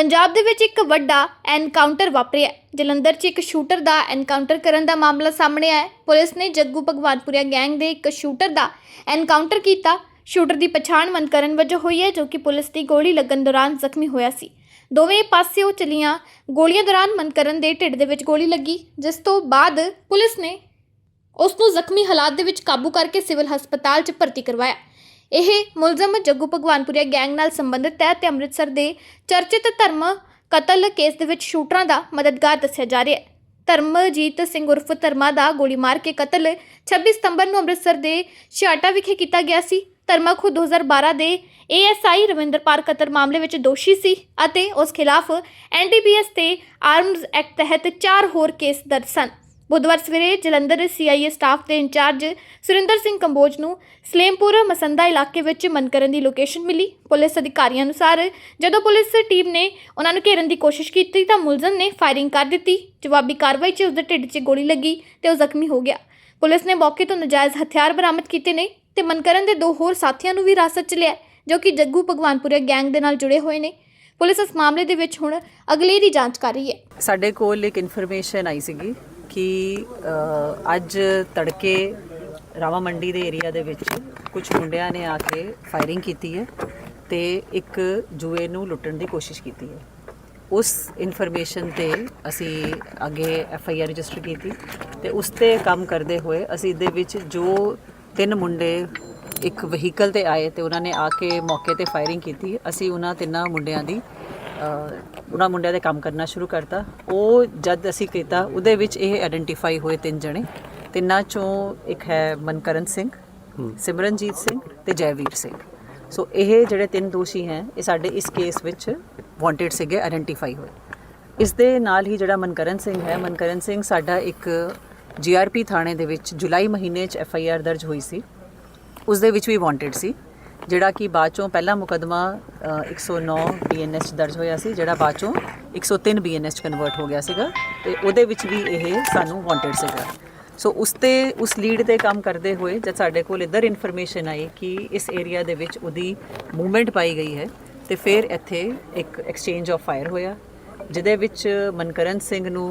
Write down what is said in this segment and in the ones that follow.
ਪੰਜਾਬ ਦੇ ਵਿੱਚ ਇੱਕ ਵੱਡਾ ਐਨਕਾਊਂਟਰ ਵਾਪਰਿਆ ਜਲੰਧਰ 'ਚ ਇੱਕ ਸ਼ੂਟਰ ਦਾ ਐਨਕਾਊਂਟਰ ਕਰਨ ਦਾ ਮਾਮਲਾ ਸਾਹਮਣੇ ਆਇਆ ਪੁਲਿਸ ਨੇ ਜੱਗੂ ਭਗਵਾਨਪੁਰੀਆ ਗੈਂਗ ਦੇ ਇੱਕ ਸ਼ੂਟਰ ਦਾ ਐਨਕਾਊਂਟਰ ਕੀਤਾ। ਸ਼ੂਟਰ ਦੀ ਪਛਾਣ ਮਨਕਰਨ ਵਜੋਂ ਹੋਈ ਹੈ, ਜੋ ਕਿ ਪੁਲਿਸ ਦੀ ਗੋਲੀ ਲੱਗਣ ਦੌਰਾਨ ਜ਼ਖਮੀ ਹੋਇਆ ਸੀ। ਦੋਵੇਂ ਪਾਸਿਓਂ ਚਲੀਆਂ ਗੋਲੀਆਂ ਦੌਰਾਨ ਮਨਕਰਨ ਦੇ ਢਿੱਡ ਦੇ ਵਿੱਚ ਗੋਲੀ ਲੱਗੀ, ਜਿਸ ਤੋਂ ਬਾਅਦ ਪੁਲਿਸ ਨੇ ਉਸ ਨੂੰ ਜ਼ਖਮੀ ਹਾਲਾਤ ਦੇ ਵਿੱਚ ਕਾਬੂ ਕਰਕੇ ਸਿਵਲ ਹਸਪਤਾਲ 'ਚ ਭਰਤੀ ਕਰਵਾਇਆ। ਇਹ ਮੁਲਜ਼ਮ ਜੱਗੂ ਭਗਵਾਨਪੁਰੀਆ ਗੈਂਗ ਨਾਲ ਸੰਬੰਧਿਤ ਹੈ ਤੇ ਅੰਮ੍ਰਿਤਸਰ ਦੇ ਚਰਚਿਤ ਧਰਮ ਕਤਲ ਕੇਸ ਦੇ ਵਿੱਚ ਸ਼ੂਟਰਾਂ ਦਾ ਮਦਦਗਾਰ ਦੱਸਿਆ ਜਾ ਰਿਹਾ ਹੈ। ਧਰਮਜੀਤ ਸਿੰਘ ਉਰਫ ਧਰਮਾ ਦਾ ਗੋਲੀ ਮਾਰ ਕੇ ਕਤਲ 26 ਸਤੰਬਰ ਨੂੰ ਅੰਮ੍ਰਿਤਸਰ ਦੇ ਛਿਆਟਾ ਵਿਖੇ ਕੀਤਾ ਗਿਆ ਸੀ। ਧਰਮਾ ਖੁਦ 2012 ਦੇ ਏਐਸਆਈ ਰਵਿੰਦਰਪਾਲ ਕਤਲ ਮਾਮਲੇ ਵਿੱਚ ਦੋਸ਼ੀ ਸੀ ਅਤੇ ਉਸ ਖਿਲਾਫ ਐਨਡੀਪੀਐਸ ਤੇ ਆਰਮਜ਼ ਐਕਟ ਤਹਿਤ ਚਾਰ ਹੋਰ ਕੇਸ ਦਰਜ ਸਨ। ਬੁੱਧਵਾਰ ਸਵੇਰੇ ਜਲੰਧਰ ਸੀਆਈਏ ਸਟਾਫ ਦੇ ਇੰਚਾਰਜ ਸੁਰਿੰਦਰ ਸਿੰਘ ਕੰਬੋਜ ਨੂੰ ਸਲੇਮਪੁਰ ਮਸੰਦਾ ਇਲਾਕੇ ਵਿੱਚ ਮਨਕਰਨ ਦੀ ਲੋਕੇਸ਼ਨ ਮਿਲੀ। ਪੁਲਿਸ ਅਧਿਕਾਰੀਆਂ ਅਨੁਸਾਰ ਜਦੋਂ ਪੁਲਿਸ ਟੀਮ ਨੇ ਉਹਨਾਂ ਨੂੰ ਘੇਰਨ ਦੀ ਕੋਸ਼ਿਸ਼ ਕੀਤੀ ਤਾਂ ਮੁਲਜ਼ਮ ਨੇ ਫਾਇਰਿੰਗ ਕਰ ਦਿੱਤੀ। ਜਵਾਬੀ ਕਾਰਵਾਈ 'ਚ ਉਸਦੇ ਢਿੱਡ 'ਚ ਗੋਲੀ ਲੱਗੀ ਤੇ ਉਹ ਜ਼ਖਮੀ ਹੋ ਗਿਆ। ਪੁਲਿਸ ਨੇ ਮੌਕੇ ਤੋਂ ਨਜਾਇਜ਼ ਹਥਿਆਰ ਬਰਾਮਦ ਕੀਤੇ ਨੇ ਤੇ ਮਨਕਰਨ ਦੇ ਦੋ ਹੋਰ ਸਾਥੀਆਂ ਨੂੰ ਵੀ ਹਿਰਾਸਤ 'ਚ ਲਿਆ, ਜੋ ਕਿ ਜੱਗੂ ਭਗਵਾਨਪੁਰੇ ਗੈਂਗ ਦੇ ਨਾਲ ਜੁੜੇ ਹੋਏ ਨੇ। ਪੁਲਿਸ ਇਸ ਮਾਮਲੇ ਦੇ ਵਿੱਚ ਹੁਣ ਅਗਲੀ ਦੀ ਜਾਂਚ ਕਰ ਰਹੀ ਹੈ। ਸਾਡੇ ਕੋਲ ਇੱਕ ਇਨਫੋਰਮੇਸ਼ਨ ਆਈ ਸੀਗੀ। ਕਿ ਅੱਜ ਤੜਕੇ ਰਾਮਾ ਮੰਡੀ ਦੇ ਏਰੀਆ ਦੇ ਵਿੱਚ ਕੁਝ ਮੁੰਡਿਆਂ ਨੇ ਆ ਕੇ ਫਾਇਰਿੰਗ ਕੀਤੀ ਹੈ ਤੇ ਇੱਕ ਜੂਏ ਨੂੰ ਲੁੱਟਣ ਦੀ ਕੋਸ਼ਿਸ਼ ਕੀਤੀ ਹੈ। ਉਸ ਇਨਫੋਰਮੇਸ਼ਨ ਤੇ ਅਸੀਂ ਅੱਗੇ ਐਫ ਆਈ ਆਰ ਰਜਿਸਟਰ ਕੀਤੀ ਤੇ ਉਸ ਤੇ ਕੰਮ ਕਰਦੇ ਹੋਏ ਅਸੀਂ ਇਹਦੇ ਵਿੱਚ ਜੋ ਤਿੰਨ ਮੁੰਡੇ ਇੱਕ ਵਹੀਕਲ ਤੇ ਆਏ ਤੇ ਉਹਨਾਂ ਨੇ ਆ ਕੇ ਮੌਕੇ ਤੇ ਫਾਇਰਿੰਗ ਕੀਤੀ, ਅਸੀਂ ਉਹਨਾਂ ਤਿੰਨਾਂ ਮੁੰਡਿਆਂ ਦੀ ਉਹਨਾਂ ਮੁੰਡਿਆਂ ਦੇ ਕੰਮ ਕਰਨਾ ਸ਼ੁਰੂ ਕਰਤਾ। ਉਹ ਜਦ ਅਸੀਂ ਕੀਤਾ ਉਹਦੇ ਵਿੱਚ ਇਹ ਆਇਡੈਂਟੀਫਾਈ ਹੋਏ ਤਿੰਨ ਜਣੇ। ਤਿੰਨਾਂ ਚੋਂ ਇੱਕ ਹੈ ਮਨਕਰਨ ਸਿੰਘ ਸਿਮਰਨਜੀਤ ਸਿੰਘ ਤੇ ਜੈਵੀਰ ਸਿੰਘ। ਸੋ ਇਹ ਜਿਹੜੇ ਤਿੰਨ ਦੋਸ਼ੀ ਹੈ ਇਹ ਸਾਡੇ ਇਸ ਕੇਸ ਵਿੱਚ ਵਾਂਟਡ ਸੀਗੇ ਆਇਡੈਂਟੀਫਾਈ ਹੋਏ। ਇਸ ਦੇ ਨਾਲ ਹੀ ਜਿਹੜਾ ਮਨਕਰਨ ਸਿੰਘ ਹੈ ਮਨਕਰਨ ਸਿੰਘ ਸਾਡਾ ਇੱਕ ਜੀਆਰਪੀ ਥਾਣੇ ਦੇ ਵਿੱਚ ਜੁਲਾਈ ਮਹੀਨੇ 'ਚ ਐਫ ਆਈ ਆਰ ਦਰਜ ਹੋਈ ਸੀ। ਉਸ ਦੇ ਵਿੱਚ ਵੀ ਵਾਂਟਡ ਸੀ। ਜਿਹੜਾ ਕਿ ਬਾਅਦ ਚੋਂ ਪਹਿਲਾ ਮੁਕਦਮਾ ਅ, 109 ਬੀਐਨਐਸ 'ਚ ਦਰਜ ਹੋਇਆ ਸੀ ਜਿਹੜਾ ਬਾਅਦ ਚੋਂ 103 ਬੀਐਨਐਸ 'ਚ ਕਨਵਰਟ ਹੋ ਗਿਆ ਸੀਗਾ ਤੇ ਉਹਦੇ ਵਿੱਚ ਵੀ ਇਹ ਸਾਨੂੰ ਵਾਂਟਡ ਸੀਗਾ। ਸੋ ਉਸ ਤੇ ਉਸ ਲੀਡ ਤੇ ਕੰਮ ਕਰਦੇ ਹੋਏ ਜਦ ਸਾਡੇ ਕੋਲ ਇੱਧਰ ਇਨਫੋਰਮੇਸ਼ਨ ਆਈ ਕਿ ਇਸ ਏਰੀਆ ਦੇ ਵਿੱਚ ਉਹਦੀ ਮੂਵਮੈਂਟ ਪਾਈ ਗਈ ਹੈ ਤੇ ਫਿਰ ਇੱਥੇ ਇੱਕ ਐਕਸਚੇਂਜ ਆਫ ਫਾਇਰ ਹੋਇਆ ਜਿਹਦੇ ਵਿੱਚ ਮਨਕਰਨ ਸਿੰਘ ਨੂੰ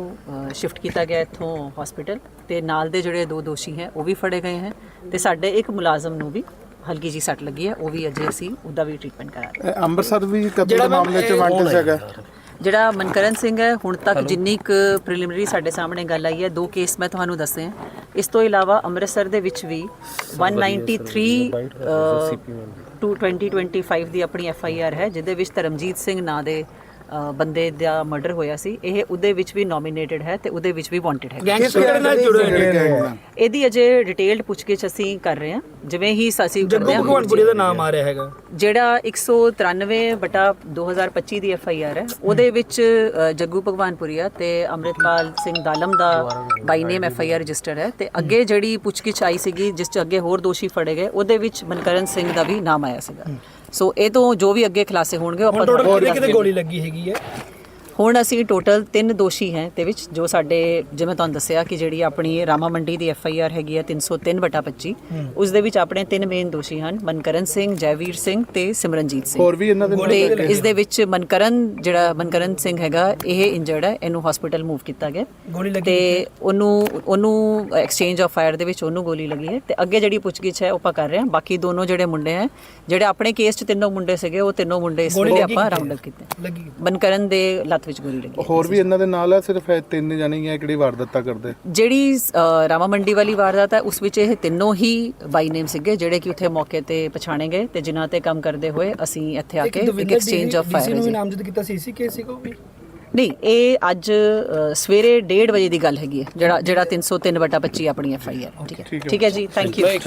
ਸ਼ਿਫਟ ਕੀਤਾ ਗਿਆ ਇੱਥੋਂ ਹਸਪੀਟਲ ਤੇ ਨਾਲ ਦੇ ਜਿਹੜੇ ਦੋ ਦੋਸ਼ੀ ਹੈ ਉਹ ਵੀ ਫੜੇ ਗਏ ਹੈ ਤੇ ਸਾਡੇ ਇੱਕ ਮੁਲਾਜ਼ਮ ਨੂੰ ਵੀ ਹਲਕੀ ਜੀ ਸੱਟ ਲੱਗੀ ਹੈ ਉਹ ਵੀ ਅਜੇ ਅਸੀਂ ਉਹਦਾ ਵੀ ਟ੍ਰੀਟਮੈਂਟ ਕਰਾ ਰਹੇ ਇਹ ਅੰਮ੍ਰਿਤਸਰ ਵੀ ਕਤਲ ਦੇ ਮਾਮਲੇ 'ਚ ਵਾਂਟਡ ਹੈਗਾ? ਹਾਂ। ਜਿਹੜਾ ਮਨਕਰਨ ਸਿੰਘ ਹੈ ਹੁਣ ਤੱਕ ਜਿੰਨੀ ਕੁ ਪ੍ਰੀਲਿਮਿਨਰੀ ਸਾਡੇ ਸਾਹਮਣੇ ਗੱਲ ਆਈ ਹੈ ਦੋ ਕੇਸ ਮੈਂ ਤੁਹਾਨੂੰ ਦੱਸੇ ਹੈ। ਇਸ ਤੋਂ ਇਲਾਵਾ ਅੰਮ੍ਰਿਤਸਰ ਦੇ ਵਿੱਚ ਵੀ 193 ਅ, ਟੂ 2025 ਦੀ ਆਪਣੀ ਐਫ ਆਈ ਆਰ ਹੈ ਜਿਹਦੇ ਵਿੱਚ ਧਰਮਜੀਤ ਸਿੰਘ ਨਾਂ ਦੇ ਬੰਦੇ ਦਾ ਮਰਡਰ ਹੋਇਆ ਸੀ ਇਹ ਉਹਦੇ ਵਿੱਚ ਵੀ ਨੋਮੀਨੇਟਡ ਹੈ ਤੇ ਉਹਦੇ ਵਿੱਚ ਵੀ ਵਾਂਟਡ ਹੈ। ਗੈਂਗਸਟਰ ਨਾਲ ਜੁੜੇ ਹੋਏ ਨੇ? ਇਹਦੀ ਅਜੇ ਡਿਟੇਲਡ ਪੁੱਛਗਿੱਛ ਅਸੀਂ ਕਰ ਰਹੇ ਹਾਂ ਜਿਵੇਂ ਹੀ ਅਸੀਂ ਕਰਦੇ ਜੱਗੂ ਹਾਂ। ਭਗਵਾਨਪੁਰੀ ਦਾ ਨਾਮ ਆ ਰਿਹਾ ਹੈਗਾ। ਜਿਹੜਾ 193 ਬਟਾ 2025 ਦੀ ਐਫ ਆਈ ਆਰ ਹੈ ਉਹਦੇ ਵਿੱਚ ਜੱਗੂ ਭਗਵਾਨਪੁਰੀਆ ਤੇ ਅੰਮ੍ਰਿਤਪਾਲ ਸਿੰਘ ਦਾਲਮ ਦਾ by name F I R register ਹੈ ਤੇ ਅੱਗੇ ਜਿਹੜੀ ਪੁੱਛਗਿੱਛ ਆਈ ਸੀਗੀ ਜਿਸ ਚ ਅੱਗੇ ਹੋਰ ਦੋਸ਼ੀ ਫੜੇ ਗਏ ਉਹਦੇ ਵਿੱਚ ਮਨਕਰਨ ਸਿੰਘ ਦਾ ਵੀ ਨਾਮ ਆਇਆ ਸੀਗਾ। ਸੋ ਇਹ ਤੋਂ ਜੋ ਵੀ ਅੱਗੇ ਖੁਲਾਸੇ ਹੋਣਗੇ ਉਹ ਹੁਣ ਆਪਾਂ ਟੋਟਲ ਕਿਤੇ। ਗੋਲੀ ਲੱਗੀ ਹੈਗੀ ਹੈ ਹੁਣ ਅਸੀਂ ਟੋਟਲ ਤਿੰਨ ਦੋਸ਼ੀ ਹੈ ਤੇ ਵਿੱਚ ਜੋ ਸਾਡੇ ਜਿਵੇਂ ਤੁਹਾਨੂੰ ਦੱਸਿਆ ਕਿ ਜਿਹੜੀ ਆਪਣੀ ਰਾਮਾ ਮੰਡੀ ਦੀ ਐਫ ਆਈ ਆਰ ਹੈਗੀ ਹੈ 303 ਬਟਾ 25 ਉਸ ਦੇ ਵਿੱਚ ਆਪਣੇ ਤਿੰਨ ਮੇਨ ਦੋਸ਼ੀ ਹਨ ਮਨਕਰਨ ਸਿੰਘ ਜੈਵੀਰ ਸਿੰਘ ਤੇ ਸਿਮਰਨਜੀਤ ਸਿੰਘ। ਹੋਰ ਵੀ ਇਹਨਾਂ ਦੇ ਇਸ ਦੇ ਵਿੱਚ ਮਨਕਰਨ ਜਿਹੜਾ ਮਨਕਰਨ ਸਿੰਘ ਹੈਗਾ ਇਹ ਇੰਜਰਡ ਹੈ ਇਹਨੂੰ ਹਸਪੀਟਲ ਮੂਵ ਕੀਤਾ ਗਿਆ। ਤੇ ਉਹਨੂੰ ਉਹਨੂੰ ਐਕਸਚੇਂਜ ਆਫ ਫਾਇਰ ਦੇ ਵਿੱਚ ਉਹਨੂੰ ਗੋਲੀ ਲੱਗੀ ਹੈ। ਤੇ ਅੱਗੇ ਜਿਹੜੀ ਪੁੱਛਗਿੱਛ ਹੈ ਉਹ ਆਪਾਂ ਕਰ ਰਹੇ ਹਾਂ। ਬਾਕੀ ਦੋਨੋਂ ਜਿਹੜੇ ਮੁੰਡੇ ਹੈ ਜਿਹੜੇ ਆਪਣੇ ਕੇਸ 'ਚ ਤਿੰਨੋਂ ਮੁੰਡੇ ਸੀਗੇ ਉਹ ਤਿੰਨੋਂ ਮੁੰਡੇ ਇਸ ਵੇਲੇ ਆਪਾਂ? ਰਾਉਂਡ ਅਪ ਕੀਤੇ। ਮਨਕਰਨ ਦੇ ਲੱਤ ਵਿੱਚ ਗੋਲੀ ਲੱਗੀ। ਹੋਰ ਵੀ ਇਹਨਾਂ ਦੇ ਨਾਲ ਹੈ ਸਿਰਫ ਇਹ ਤਿੰਨ ਜਾਣੇ ਹੀ ਆ ਕਿਹੜੀ ਵਾਰਦਾਤਾਂ ਕਰਦੇ? ਜਿਹੜੀ ਅ, ਰਾਮਾ ਮੰਡੀ ਵਾਲੀ ਵਾਰਦਾਤ ਹੈ ਉਸ ਵਿੱਚ ਇਹ ਤਿੰਨੋਂ ਹੀ ਬਾਈ ਨੇਮ ਸੀਗੇ ਜਿਹੜੇ ਕਿ ਉੱਥੇ ਮੌਕੇ ਤੇ ਪਛਾਣੇ ਗਏ ਤੇ ਜਿਨ੍ਹਾਂ ਤੇ ਕੰਮ ਕਰਦੇ ਹੋਏ ਅਸੀਂ ਇੱਥੇ ਆ ਕੇ ਇੱਕ ਐਕਸਚੇਂਜ ਆਫ ਡੀਸੀ ਨੂੰ ਵੀ ਫਾਇਰ ਨਾਮਜ਼ਦ ਕੀਤਾ ਸੀ ਸੀ ਕੇਸ ਉਹ ਵੀ? ਨਹੀਂ ਇਹ ਅੱਜ ਅ, ਸਵੇਰੇ 1:30 ਵਜੇ ਦੀ ਗੱਲ ਹੈਗੀ ਹੈ ਜਿਹੜਾ ਜਿਹੜਾ 303 ਬਟਾ 25 ਆਪਣੀ ਐਫ ਆਈ ਆਰ। ਠੀਕ ਹੈ। ਠੀਕ ਹੈ ਜੀ। Thank you